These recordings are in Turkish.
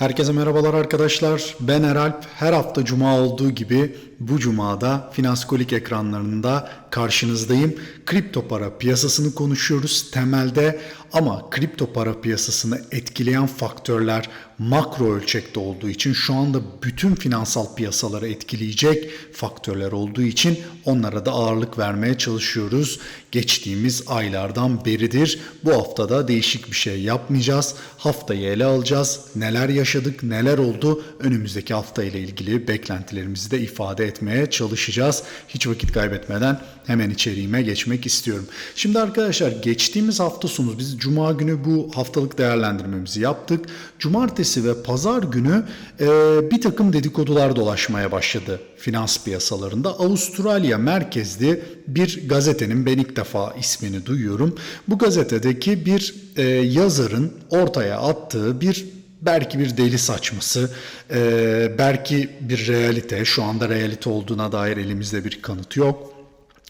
Herkese merhabalar arkadaşlar. Ben Eralp. Her hafta cuma olduğu gibi bu cumada Finanskolik ekranlarında karşınızdayım. Kripto para piyasasını konuşuyoruz temelde ama kripto para piyasasını etkileyen faktörler makro ölçekte olduğu için şu anda bütün finansal piyasaları etkileyecek faktörler olduğu için onlara da ağırlık vermeye çalışıyoruz. Geçtiğimiz aylardan beridir bu haftada değişik bir şey yapmayacağız. Haftayı ele alacağız. Neler yaşadık, neler oldu önümüzdeki hafta ile ilgili beklentilerimizi de ifade etmeye çalışacağız. Hiç vakit kaybetmeden hemen içeriğime geçmek istiyorum. Şimdi arkadaşlar geçtiğimiz hafta sonu biz cuma günü bu haftalık değerlendirmemizi yaptık. Cumartesi ve pazar günü e, bir takım dedikodular dolaşmaya başladı finans piyasalarında. Avustralya merkezli bir gazetenin ben ilk defa ismini duyuyorum. Bu gazetedeki bir e, yazarın ortaya attığı bir belki bir deli saçması, e, belki bir realite, şu anda realite olduğuna dair elimizde bir kanıt yok.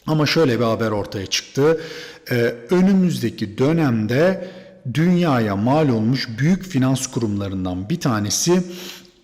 Ama şöyle bir haber ortaya çıktı. Ee, önümüzdeki dönemde dünyaya mal olmuş büyük finans kurumlarından bir tanesi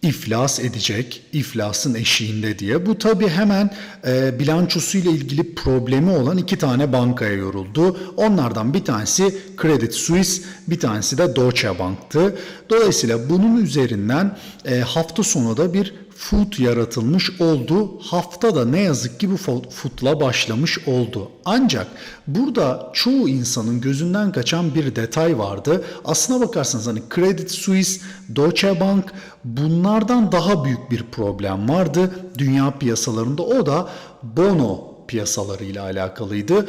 iflas edecek, iflasın eşiğinde diye. Bu tabii hemen e, bilançosuyla ilgili problemi olan iki tane bankaya yoruldu. Onlardan bir tanesi Credit Suisse, bir tanesi de Deutsche Bank'tı. Dolayısıyla bunun üzerinden e, hafta sonu da bir food yaratılmış oldu. Hafta da ne yazık ki bu foodla başlamış oldu. Ancak burada çoğu insanın gözünden kaçan bir detay vardı. Aslına bakarsanız hani Credit Suisse, Deutsche Bank bunlardan daha büyük bir problem vardı dünya piyasalarında. O da bono piyasalarıyla alakalıydı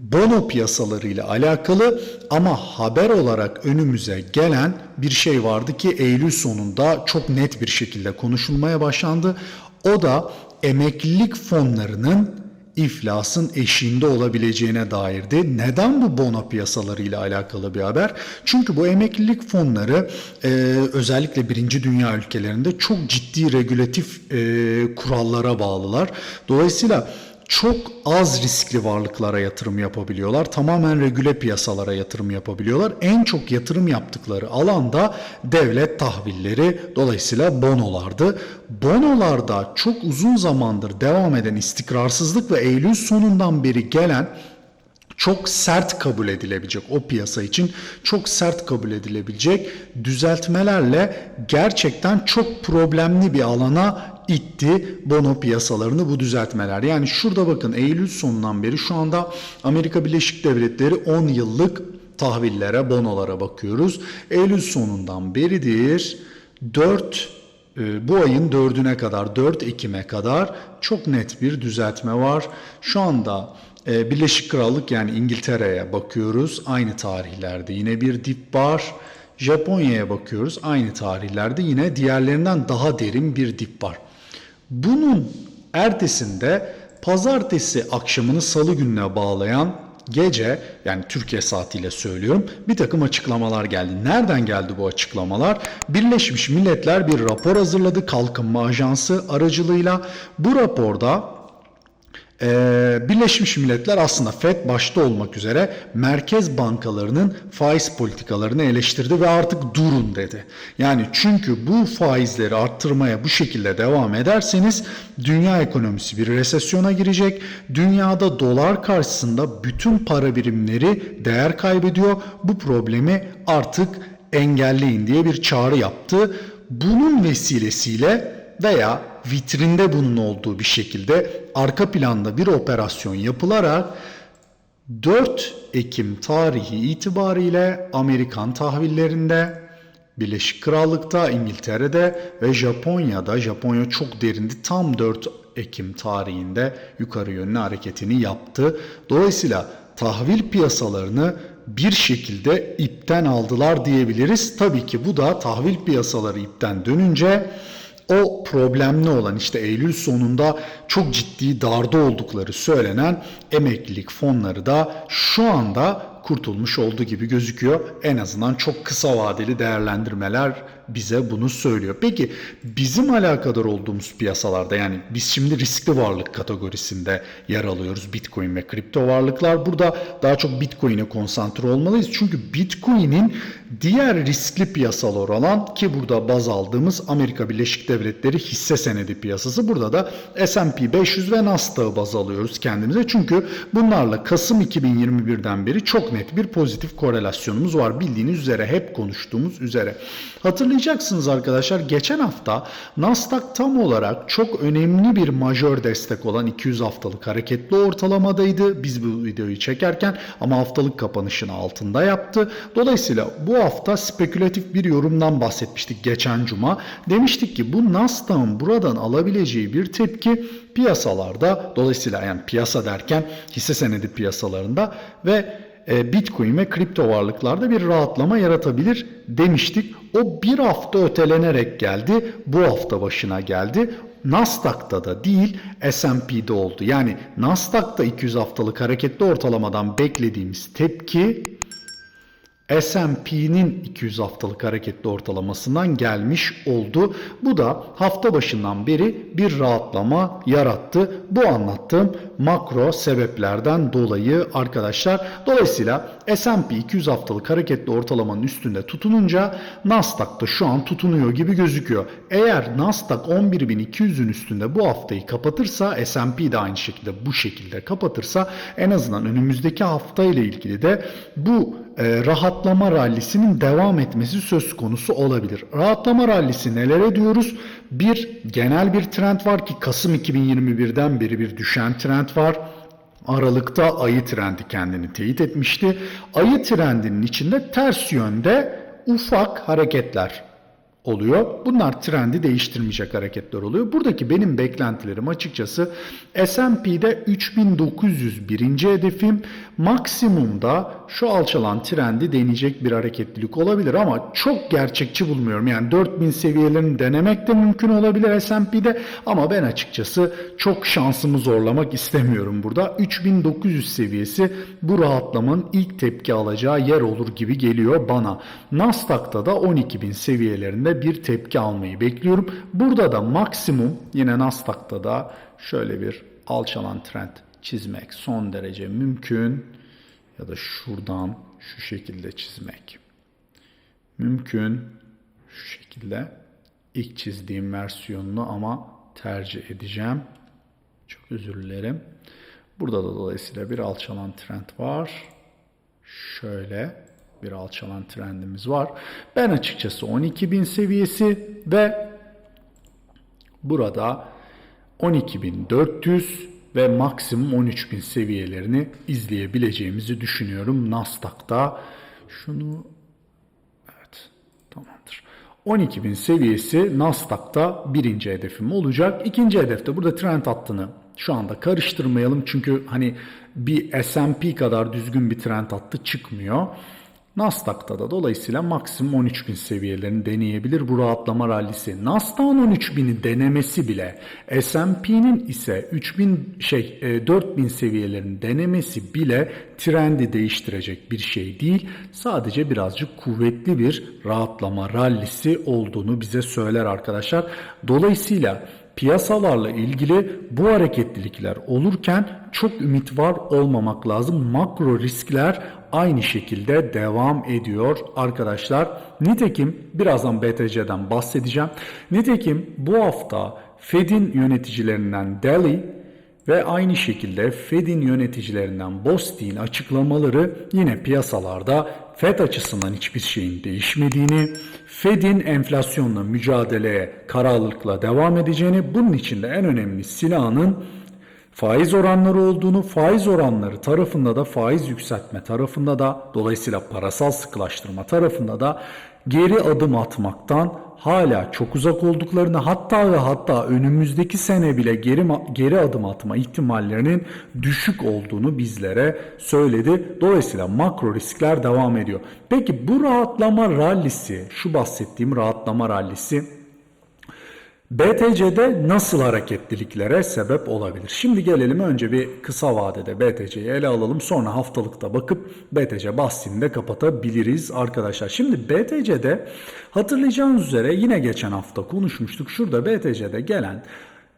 bono piyasalarıyla alakalı ama haber olarak önümüze gelen bir şey vardı ki Eylül sonunda çok net bir şekilde konuşulmaya başlandı. O da emeklilik fonlarının iflasın eşiğinde olabileceğine dairdi. Neden bu bono piyasalarıyla alakalı bir haber? Çünkü bu emeklilik fonları e, özellikle birinci dünya ülkelerinde çok ciddi regülatif e, kurallara bağlılar. Dolayısıyla çok az riskli varlıklara yatırım yapabiliyorlar. Tamamen regüle piyasalara yatırım yapabiliyorlar. En çok yatırım yaptıkları alanda devlet tahvilleri dolayısıyla bonolardı. Bonolarda çok uzun zamandır devam eden istikrarsızlık ve Eylül sonundan beri gelen çok sert kabul edilebilecek o piyasa için çok sert kabul edilebilecek düzeltmelerle gerçekten çok problemli bir alana itti bono piyasalarını bu düzeltmeler. Yani şurada bakın Eylül sonundan beri şu anda Amerika Birleşik Devletleri 10 yıllık tahvillere, bonolara bakıyoruz. Eylül sonundan beridir 4 e, bu ayın 4'üne kadar 4 Ekim'e kadar çok net bir düzeltme var. Şu anda e, Birleşik Krallık yani İngiltere'ye bakıyoruz. Aynı tarihlerde yine bir dip var. Japonya'ya bakıyoruz. Aynı tarihlerde yine diğerlerinden daha derin bir dip var. Bunun ertesinde pazartesi akşamını salı gününe bağlayan gece yani Türkiye saatiyle söylüyorum bir takım açıklamalar geldi. Nereden geldi bu açıklamalar? Birleşmiş Milletler bir rapor hazırladı Kalkınma Ajansı aracılığıyla. Bu raporda ee, Birleşmiş Milletler aslında FED başta olmak üzere merkez bankalarının faiz politikalarını eleştirdi ve artık durun dedi. Yani çünkü bu faizleri arttırmaya bu şekilde devam ederseniz dünya ekonomisi bir resesyona girecek. Dünyada dolar karşısında bütün para birimleri değer kaybediyor. Bu problemi artık engelleyin diye bir çağrı yaptı. Bunun vesilesiyle veya vitrinde bunun olduğu bir şekilde arka planda bir operasyon yapılarak 4 Ekim tarihi itibariyle Amerikan tahvillerinde Birleşik Krallık'ta, İngiltere'de ve Japonya'da, Japonya çok derindi tam 4 Ekim tarihinde yukarı yönlü hareketini yaptı. Dolayısıyla tahvil piyasalarını bir şekilde ipten aldılar diyebiliriz. Tabii ki bu da tahvil piyasaları ipten dönünce o problemli olan işte Eylül sonunda çok ciddi darda oldukları söylenen emeklilik fonları da şu anda kurtulmuş olduğu gibi gözüküyor. En azından çok kısa vadeli değerlendirmeler bize bunu söylüyor. Peki bizim alakadar olduğumuz piyasalarda yani biz şimdi riskli varlık kategorisinde yer alıyoruz Bitcoin ve kripto varlıklar. Burada daha çok Bitcoin'e konsantre olmalıyız. Çünkü Bitcoin'in diğer riskli piyasalar olan ki burada baz aldığımız Amerika Birleşik Devletleri hisse senedi piyasası. Burada da S&P 500 ve Nasdaq'ı baz alıyoruz kendimize. Çünkü bunlarla Kasım 2021'den beri çok net bir pozitif korelasyonumuz var. Bildiğiniz üzere hep konuştuğumuz üzere. Hatırlayacaksınız arkadaşlar geçen hafta Nasdaq tam olarak çok önemli bir majör destek olan 200 haftalık hareketli ortalamadaydı. Biz bu videoyu çekerken ama haftalık kapanışını altında yaptı. Dolayısıyla bu hafta spekülatif bir yorumdan bahsetmiştik geçen cuma. Demiştik ki bu Nasdaq'ın buradan alabileceği bir tepki piyasalarda dolayısıyla yani piyasa derken hisse senedi piyasalarında ve Bitcoin ve kripto varlıklarda bir rahatlama yaratabilir demiştik. O bir hafta ötelenerek geldi. Bu hafta başına geldi. Nasdaq'ta da değil S&P'de oldu. Yani Nasdaq'ta 200 haftalık hareketli ortalamadan beklediğimiz tepki S&P'nin 200 haftalık hareketli ortalamasından gelmiş oldu. Bu da hafta başından beri bir rahatlama yarattı. Bu anlattığım makro sebeplerden dolayı arkadaşlar. Dolayısıyla S&P 200 haftalık hareketli ortalamanın üstünde tutununca Nasdaq da şu an tutunuyor gibi gözüküyor. Eğer Nasdaq 11.200'ün üstünde bu haftayı kapatırsa S&P de aynı şekilde bu şekilde kapatırsa en azından önümüzdeki hafta ile ilgili de bu e, rahatlama rallisinin devam etmesi söz konusu olabilir. Rahatlama rallisi nelere diyoruz? Bir genel bir trend var ki Kasım 2021'den beri bir düşen trend var. Aralıkta ayı trendi kendini teyit etmişti. Ayı trendinin içinde ters yönde ufak hareketler oluyor. Bunlar trendi değiştirmeyecek hareketler oluyor. Buradaki benim beklentilerim açıkçası S&P'de 3900 birinci hedefim maksimumda şu alçalan trendi deneyecek bir hareketlilik olabilir ama çok gerçekçi bulmuyorum. Yani 4000 seviyelerini denemek de mümkün olabilir S&P'de ama ben açıkçası çok şansımı zorlamak istemiyorum burada. 3900 seviyesi bu rahatlamanın ilk tepki alacağı yer olur gibi geliyor bana. Nasdaq'ta da 12000 seviyelerinde bir tepki almayı bekliyorum. Burada da maksimum yine Nasdaq'ta da şöyle bir alçalan trend çizmek son derece mümkün. Ya da şuradan şu şekilde çizmek mümkün. Şu şekilde ilk çizdiğim versiyonunu ama tercih edeceğim. Çok özür dilerim. Burada da dolayısıyla bir alçalan trend var. Şöyle bir alçalan trendimiz var. Ben açıkçası 12.000 seviyesi ve burada 12.400 ve maksimum 13.000 seviyelerini izleyebileceğimizi düşünüyorum Nasdaq'ta. Şunu evet tamamdır. 12.000 seviyesi Nasdaq'ta birinci hedefim olacak. İkinci hedefte burada trend hattını şu anda karıştırmayalım çünkü hani bir S&P kadar düzgün bir trend hattı çıkmıyor. Nasdaq'ta da dolayısıyla maksimum 13.000 seviyelerini deneyebilir bu rahatlama rallisi. Nasdaq'ın 13.000'i denemesi bile S&P'nin ise 3000 şey 4000 seviyelerini denemesi bile trendi değiştirecek bir şey değil. Sadece birazcık kuvvetli bir rahatlama rallisi olduğunu bize söyler arkadaşlar. Dolayısıyla piyasalarla ilgili bu hareketlilikler olurken çok ümit var olmamak lazım. Makro riskler aynı şekilde devam ediyor arkadaşlar. Nitekim birazdan BTC'den bahsedeceğim. Nitekim bu hafta Fed'in yöneticilerinden Daly ve aynı şekilde Fed'in yöneticilerinden Bostik'in açıklamaları yine piyasalarda Fed açısından hiçbir şeyin değişmediğini, Fed'in enflasyonla mücadeleye kararlılıkla devam edeceğini, bunun için de en önemli silahının faiz oranları olduğunu, faiz oranları tarafında da faiz yükseltme tarafında da dolayısıyla parasal sıkılaştırma tarafında da geri adım atmaktan hala çok uzak olduklarını hatta ve hatta önümüzdeki sene bile geri geri adım atma ihtimallerinin düşük olduğunu bizlere söyledi. Dolayısıyla makro riskler devam ediyor. Peki bu rahatlama rallisi, şu bahsettiğim rahatlama rallisi BTC'de nasıl hareketliliklere sebep olabilir? Şimdi gelelim önce bir kısa vadede BTC'yi ele alalım. Sonra haftalıkta bakıp BTC bahsini de kapatabiliriz arkadaşlar. Şimdi BTC'de hatırlayacağınız üzere yine geçen hafta konuşmuştuk. Şurada BTC'de gelen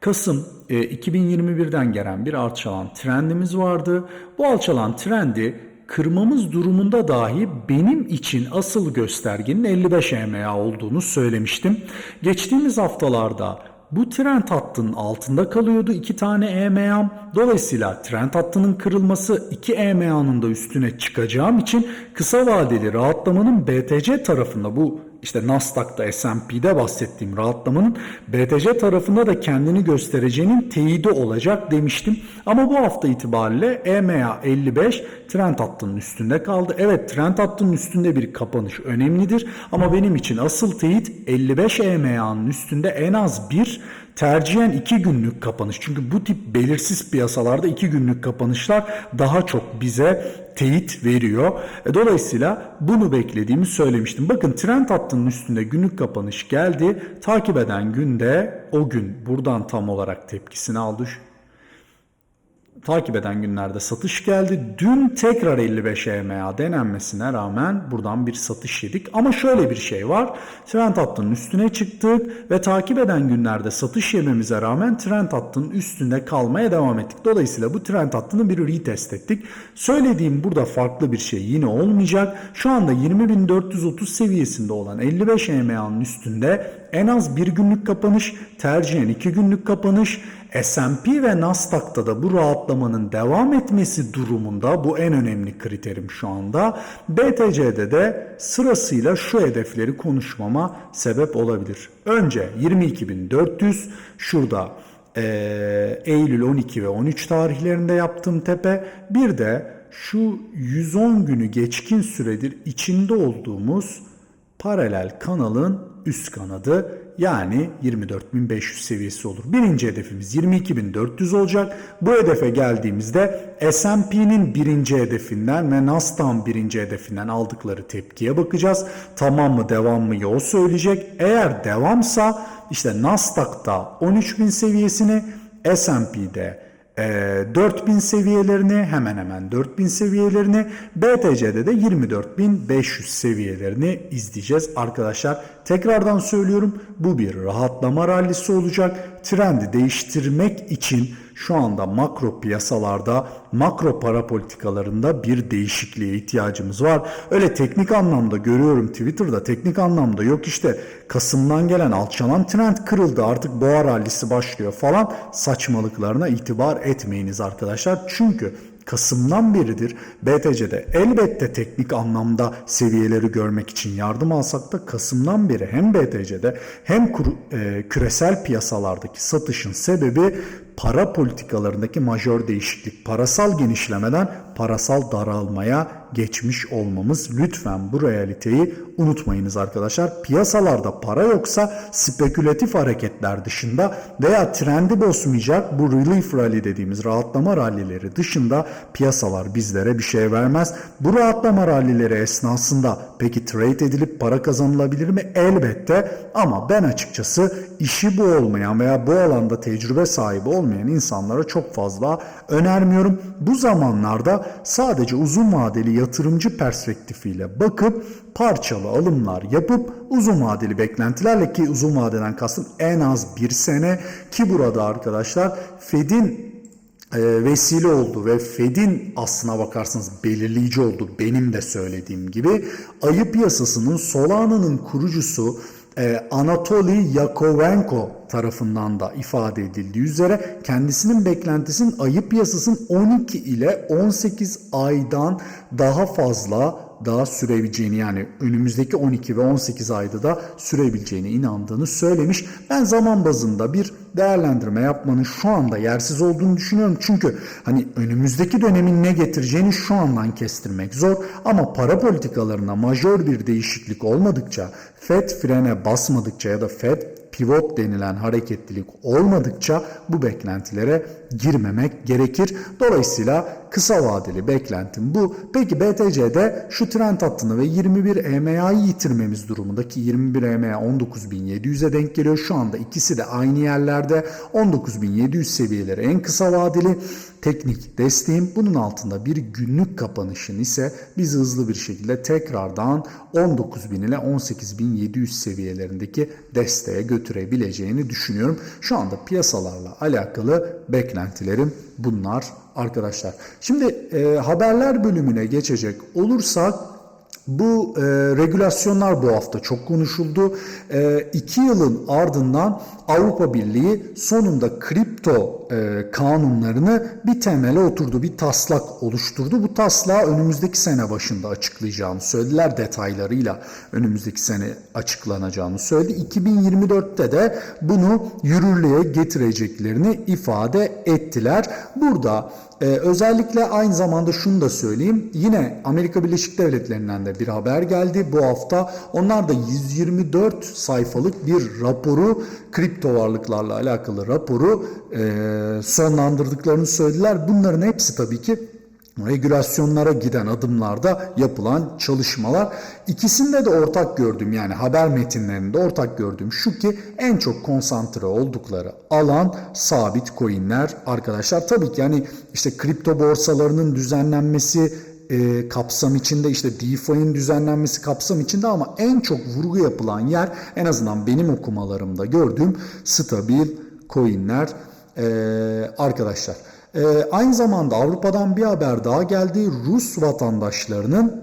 Kasım e, 2021'den gelen bir alçalan trendimiz vardı. Bu alçalan trendi kırmamız durumunda dahi benim için asıl göstergenin 55 EMA olduğunu söylemiştim. Geçtiğimiz haftalarda bu trend hattının altında kalıyordu iki tane EMA'm. Dolayısıyla trend hattının kırılması iki EMA'nın da üstüne çıkacağım için kısa vadeli rahatlamanın BTC tarafında bu işte Nasdaq'ta S&P'de bahsettiğim rahatlamanın BTC tarafında da kendini göstereceğinin teyidi olacak demiştim. Ama bu hafta itibariyle EMA 55 trend hattının üstünde kaldı. Evet trend hattının üstünde bir kapanış önemlidir ama benim için asıl teyit 55 EMA'nın üstünde en az bir tercihen 2 günlük kapanış. Çünkü bu tip belirsiz piyasalarda 2 günlük kapanışlar daha çok bize teyit veriyor. E, Dolayısıyla bunu beklediğimi söylemiştim. Bakın trend hattının üstünde günlük kapanış geldi. Takip eden günde o gün buradan tam olarak tepkisini aldı. Takip eden günlerde satış geldi. Dün tekrar 55 EMA denenmesine rağmen buradan bir satış yedik. Ama şöyle bir şey var. Trend hattının üstüne çıktık ve takip eden günlerde satış yememize rağmen trend hattının üstünde kalmaya devam ettik. Dolayısıyla bu trend hattını bir retest ettik. Söylediğim burada farklı bir şey yine olmayacak. Şu anda 20.430 seviyesinde olan 55 EMA'nın üstünde en az bir günlük kapanış, tercihen iki günlük kapanış, S&P ve Nasdaq'ta da bu rahatlamanın devam etmesi durumunda bu en önemli kriterim şu anda. BTC'de de sırasıyla şu hedefleri konuşmama sebep olabilir. Önce 22.400 şurada e, Eylül 12 ve 13 tarihlerinde yaptığım tepe bir de şu 110 günü geçkin süredir içinde olduğumuz paralel kanalın üst kanadı yani 24.500 seviyesi olur. Birinci hedefimiz 22.400 olacak. Bu hedefe geldiğimizde S&P'nin birinci hedefinden ve Nasdaq'ın birinci hedefinden aldıkları tepkiye bakacağız. Tamam mı devam mı o söyleyecek. Eğer devamsa işte Nasdaq'ta 13.000 seviyesini S&P'de 4000 seviyelerini hemen hemen 4000 seviyelerini BTC'de de 24500 seviyelerini izleyeceğiz arkadaşlar. Tekrardan söylüyorum bu bir rahatlama rallisi olacak. Trendi değiştirmek için şu anda makro piyasalarda, makro para politikalarında bir değişikliğe ihtiyacımız var. Öyle teknik anlamda görüyorum Twitter'da teknik anlamda yok işte Kasım'dan gelen alçalan trend kırıldı artık boğa rallisi başlıyor falan saçmalıklarına itibar etmeyiniz arkadaşlar. Çünkü Kasım'dan beridir BTC'de elbette teknik anlamda seviyeleri görmek için yardım alsak da Kasım'dan beri hem BTC'de hem e, küresel piyasalardaki satışın sebebi para politikalarındaki majör değişiklik, parasal genişlemeden parasal daralmaya geçmiş olmamız. Lütfen bu realiteyi unutmayınız arkadaşlar. Piyasalarda para yoksa spekülatif hareketler dışında veya trendi bozmayacak bu relief rally dediğimiz rahatlama rallileri dışında piyasalar bizlere bir şey vermez. Bu rahatlama rallileri esnasında peki trade edilip para kazanılabilir mi? Elbette ama ben açıkçası işi bu olmayan veya bu alanda tecrübe sahibi olmayan insanlara çok fazla önermiyorum. Bu zamanlarda sadece uzun vadeli yatırımcı perspektifiyle bakıp parçalı alımlar yapıp uzun vadeli beklentilerle ki uzun vadeden kastım en az bir sene ki burada arkadaşlar Fed'in e, vesile oldu ve Fed'in aslına bakarsanız belirleyici oldu benim de söylediğim gibi. Ayı piyasasının Solana'nın kurucusu e, Anatoly Yakovenko tarafından da ifade edildiği üzere kendisinin beklentisinin ayı piyasasının 12 ile 18 aydan daha fazla daha sürebileceğini yani önümüzdeki 12 ve 18 ayda da sürebileceğine inandığını söylemiş. Ben zaman bazında bir değerlendirme yapmanın şu anda yersiz olduğunu düşünüyorum. Çünkü hani önümüzdeki dönemin ne getireceğini şu andan kestirmek zor ama para politikalarına majör bir değişiklik olmadıkça FED frene basmadıkça ya da FED pivot denilen hareketlilik olmadıkça bu beklentilere girmemek gerekir. Dolayısıyla kısa vadeli beklentim bu. Peki BTC'de şu trend hattını ve 21 EMA'yı yitirmemiz durumundaki 21 EMA 19.700'e denk geliyor. Şu anda ikisi de aynı yerlerde 19.700 seviyeleri en kısa vadeli teknik desteğim. Bunun altında bir günlük kapanışın ise bizi hızlı bir şekilde tekrardan 19.000 ile 18.700 seviyelerindeki desteğe götürebileceğini düşünüyorum. Şu anda piyasalarla alakalı beklentilerim bunlar arkadaşlar. Şimdi e, haberler bölümüne geçecek olursak bu e, regülasyonlar bu hafta çok konuşuldu. E, iki yılın ardından Avrupa Birliği sonunda kripto e, kanunlarını bir temele oturdu, bir taslak oluşturdu. Bu taslağı önümüzdeki sene başında açıklayacağını söylediler. Detaylarıyla önümüzdeki sene açıklanacağını söyledi. 2024'te de bunu yürürlüğe getireceklerini ifade ettiler. Burada ee, özellikle aynı zamanda şunu da söyleyeyim. Yine Amerika Birleşik Devletleri'nden de bir haber geldi bu hafta. Onlar da 124 sayfalık bir raporu, kripto varlıklarla alakalı raporu e, sonlandırdıklarını söylediler. Bunların hepsi tabii ki regülasyonlara giden adımlarda yapılan çalışmalar. İkisinde de ortak gördüğüm yani haber metinlerinde ortak gördüğüm şu ki en çok konsantre oldukları alan sabit coinler arkadaşlar. Tabii ki yani işte kripto borsalarının düzenlenmesi e, kapsam içinde işte DeFi'nin düzenlenmesi kapsam içinde ama en çok vurgu yapılan yer en azından benim okumalarımda gördüğüm stabil coinler e, arkadaşlar. Ee, aynı zamanda Avrupa'dan bir haber daha geldi. Rus vatandaşlarının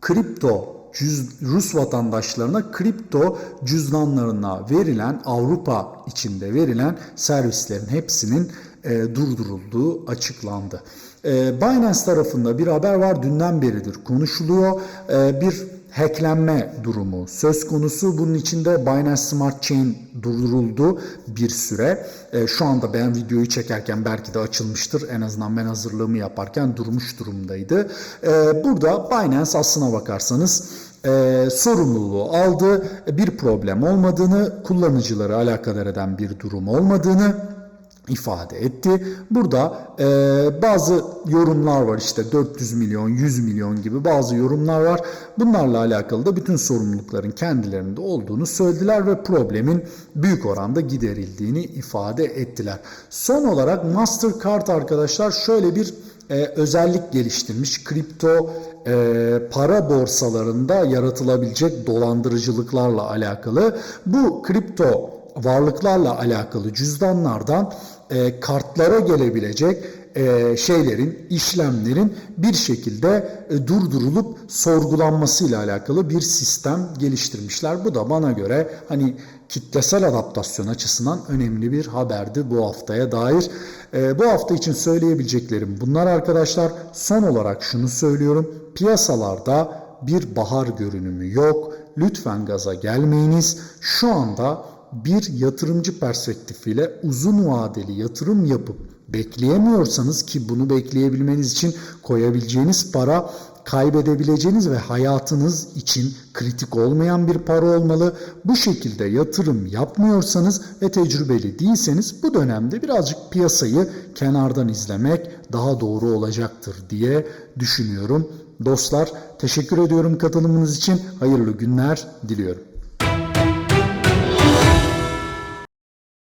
kripto cüz, Rus vatandaşlarına kripto cüzdanlarına verilen Avrupa içinde verilen servislerin hepsinin e, durdurulduğu açıklandı. E, Binance tarafında bir haber var dünden beridir konuşuluyor. E, bir hacklenme durumu söz konusu. Bunun içinde Binance Smart Chain durduruldu bir süre. E, şu anda ben videoyu çekerken belki de açılmıştır. En azından ben hazırlığımı yaparken durmuş durumdaydı. E, burada Binance aslına bakarsanız e, sorumluluğu aldı. Bir problem olmadığını, kullanıcıları alakadar eden bir durum olmadığını ifade etti. Burada e, bazı yorumlar var işte 400 milyon, 100 milyon gibi bazı yorumlar var. Bunlarla alakalı da bütün sorumlulukların kendilerinde olduğunu söylediler ve problemin büyük oranda giderildiğini ifade ettiler. Son olarak Mastercard arkadaşlar şöyle bir e, özellik geliştirmiş. Kripto e, para borsalarında yaratılabilecek dolandırıcılıklarla alakalı. Bu kripto varlıklarla alakalı cüzdanlardan e, kartlara gelebilecek e, şeylerin, işlemlerin bir şekilde e, durdurulup sorgulanmasıyla alakalı bir sistem geliştirmişler. Bu da bana göre hani kitlesel adaptasyon açısından önemli bir haberdi bu haftaya dair. E, bu hafta için söyleyebileceklerim bunlar arkadaşlar. Son olarak şunu söylüyorum. Piyasalarda bir bahar görünümü yok. Lütfen gaza gelmeyiniz. Şu anda bir yatırımcı perspektifiyle uzun vadeli yatırım yapıp bekleyemiyorsanız ki bunu bekleyebilmeniz için koyabileceğiniz para kaybedebileceğiniz ve hayatınız için kritik olmayan bir para olmalı. Bu şekilde yatırım yapmıyorsanız ve tecrübeli değilseniz bu dönemde birazcık piyasayı kenardan izlemek daha doğru olacaktır diye düşünüyorum. Dostlar teşekkür ediyorum katılımınız için. Hayırlı günler diliyorum.